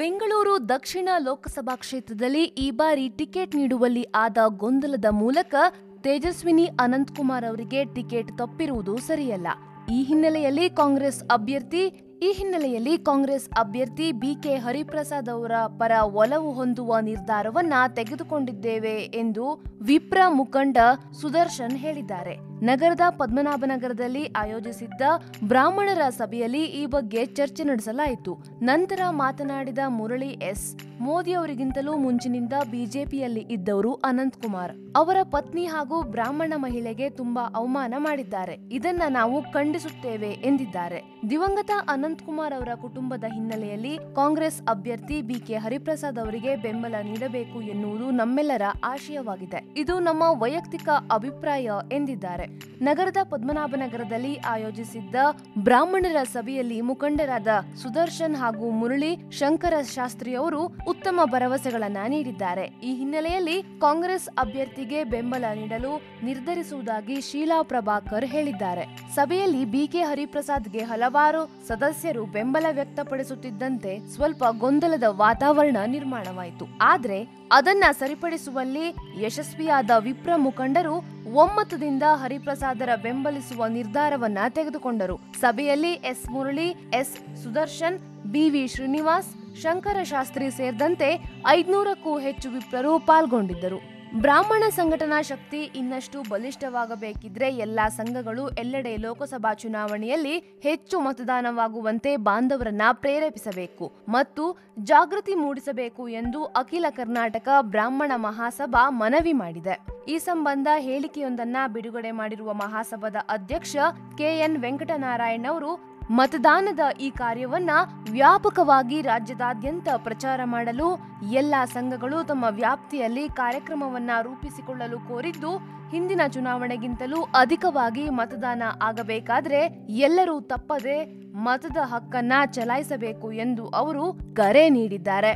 ಬೆಂಗಳೂರು ದಕ್ಷಿಣ ಲೋಕಸಭಾ ಕ್ಷೇತ್ರದಲ್ಲಿ ಈ ಬಾರಿ ಟಿಕೆಟ್ ನೀಡುವಲ್ಲಿ ಆದ ಗೊಂದಲದ ಮೂಲಕ ತೇಜಸ್ವಿನಿ ಅನಂತಕುಮಾರ್ ಅವರಿಗೆ ಟಿಕೆಟ್ ತಪ್ಪಿರುವುದು ಸರಿಯಲ್ಲ. ಈ ಹಿನ್ನೆಲೆಯಲ್ಲಿ ಕಾಂಗ್ರೆಸ್ ಅಭ್ಯರ್ಥಿ ಈ ಹಿನ್ನೆಲೆಯಲ್ಲಿ ಕಾಂಗ್ರೆಸ್ ಅಭ್ಯರ್ಥಿ ಬಿಕೆ ಹರಿಪ್ರಸಾದ್ ಅವರ ಪರ ಒಲವು ಹೊಂದುವ ನಿರ್ಧಾರವನ್ನ ತೆಗೆದುಕೊಂಡಿದ್ದೇವೆ ಎಂದು ವಿಪ್ರ ಮುಖಂಡ ಸುದರ್ಶನ್ ಹೇಳಿದ್ದಾರೆ. ನಗರದ ಪದ್ಮನಾಭನಗರದಲ್ಲಿ ಆಯೋಜಿಸಿದ್ದ ಬ್ರಾಹ್ಮಣರ ಸಭೆಯಲ್ಲಿ ಈ ಬಗ್ಗೆ ಚರ್ಚೆ ನಡೆಸಲಾಯಿತು. ನಂತರ ಮಾತನಾಡಿದ ಮುರಳಿ ಎಸ್. ಮೋದಿ ಅವರಿಗಿಂತಲೂ ಮುಂಚಿನಿಂದ ಬಿಜೆಪಿಯಲ್ಲಿ ಇದ್ದವರು ಅನಂತ್ ಕುಮಾರ್. ಅವರ ಪತ್ನಿ ಹಾಗೂ ಬ್ರಾಹ್ಮಣ ಮಹಿಳೆಗೆ ತುಂಬಾ ಅವಮಾನ ಮಾಡಿದ್ದಾರೆ. ಇದನ್ನ ನಾವು ಖಂಡಿಸುತ್ತೇವೆ ಎಂದಿದ್ದಾರೆ. ದಿವಂಗತ ಅನಂತ್ ಕುಮಾರ್ ಅವರ ಕುಟುಂಬದ ಹಿನ್ನೆಲೆಯಲ್ಲಿ ಕಾಂಗ್ರೆಸ್ ಅಭ್ಯರ್ಥಿ ಬಿಕೆ ಹರಿಪ್ರಸಾದ್ ಅವರಿಗೆ ಬೆಂಬಲ ನೀಡಬೇಕು ಎನ್ನುವುದು ನಮ್ಮೆಲ್ಲರ ಆಶಯವಾಗಿದೆ. ಇದು ನಮ್ಮ ವೈಯಕ್ತಿಕ ಅಭಿಪ್ರಾಯ ಎಂದಿದ್ದಾರೆ. ನಗರದ ಪದ್ಮನಾಭನಗರದಲ್ಲಿ ಆಯೋಜಿಸಿದ್ದ ಬ್ರಾಹ್ಮಣರ ಸಭೆಯಲ್ಲಿ ಮುಖಂಡರಾದ ಸುದರ್ಶನ್ ಹಾಗೂ ಮುರಳಿ ಶಂಕರ ಶಾಸ್ತ್ರಿ ಅವರು ಉತ್ತಮ ಭರವಸೆಗಳನ್ನ ನೀಡಿದ್ದಾರೆ. ಈ ಹಿನ್ನೆಲೆಯಲ್ಲಿ ಕಾಂಗ್ರೆಸ್ ಅಭ್ಯರ್ಥಿಗೆ ಬೆಂಬಲ ನೀಡಲು ನಿರ್ಧರಿಸುವುದಾಗಿ ಶೀಲಾ ಪ್ರಭಾಕರ್ ಹೇಳಿದ್ದಾರೆ. ಸಭೆಯಲ್ಲಿ ಬಿಕೆ ಹರಿಪ್ರಸಾದ್ಗೆ ಹಲವಾರು ಸದಸ್ಯರು ಬೆಂಬಲ ವ್ಯಕ್ತಪಡಿಸುತ್ತಿದ್ದಂತೆ ಸ್ವಲ್ಪ ಗೊಂದಲದ ವಾತಾವರಣ ನಿರ್ಮಾಣವಾಯಿತು. ಆದ್ರೆ ಅದನ್ನ ಸರಿಪಡಿಸುವಲ್ಲಿ ಯಶಸ್ವಿಯಾದ ವಿಪ್ರ ಮುಖಂಡರು ಒಮ್ಮತದಿಂದ ಹರಿಪ್ರಸಾದರ ಬೆಂಬಲಿಸುವ ನಿರ್ಧಾರವನ್ನ ತೆಗೆದುಕೊಂಡರು. ಸಭೆಯಲ್ಲಿ S Murali, S Sudarshan BV Srinivas, Shankara Shastri ಸೇರಿದಂತೆ ಐದ್ನೂರಕ್ಕೂ ಹೆಚ್ಚು ವಿಪ್ರರು ಪಾಲ್ಗೊಂಡಿದ್ದರು. ಬ್ರಾಹ್ಮಣ ಸಂಘಟನಾ ಶಕ್ತಿ ಇನ್ನಷ್ಟು ಬಲಿಷ್ಠವಾಗಬೇಕಿದ್ರೆ ಎಲ್ಲಾ ಸಂಘಗಳು ಎಲ್ಲೆಡೆ ಲೋಕಸಭಾ ಚುನಾವಣೆಯಲ್ಲಿ ಹೆಚ್ಚು ಮತದಾನವಾಗುವಂತೆ ಬಾಂಧವರನ್ನ ಪ್ರೇರೇಪಿಸಬೇಕು ಮತ್ತು ಜಾಗೃತಿ ಮೂಡಿಸಬೇಕು ಎಂದು ಅಖಿಲ ಕರ್ನಾಟಕ ಬ್ರಾಹ್ಮಣ ಮಹಾಸಭಾ ಮನವಿ ಮಾಡಿದೆ. ಈ ಸಂಬಂಧ ಹೇಳಿಕೆಯೊಂದನ್ನ ಬಿಡುಗಡೆ ಮಾಡಿರುವ ಮಹಾಸಭಾದ ಅಧ್ಯಕ್ಷ ಕೆಎನ್ ವೆಂಕಟನಾರಾಯಣ್ ಅವರು ಮತದಾನದ ಈ ಕಾರ್ಯವನ್ನ ವ್ಯಾಪಕವಾಗಿ ರಾಜ್ಯದಾದ್ಯಂತ ಪ್ರಚಾರ ಮಾಡಲು ಎಲ್ಲ ಸಂಘಗಳು ತಮ್ಮ ವ್ಯಾಪ್ತಿಯಲ್ಲಿ ಕಾರ್ಯಕ್ರಮವನ್ನ ರೂಪಿಸಿಕೊಳ್ಳಲು ಕೋರಿದ್ದು, ಹಿಂದಿನ ಚುನಾವಣೆಗಿಂತಲೂ ಅಧಿಕವಾಗಿ ಮತದಾನ ಆಗಬೇಕಾದ್ರೆ ಎಲ್ಲರೂ ತಪ್ಪದೆ ಮತದ ಹಕ್ಕನ್ನ ಚಲಾಯಿಸಬೇಕು ಎಂದು ಅವರು ಕರೆ ನೀಡಿದ್ದಾರೆ.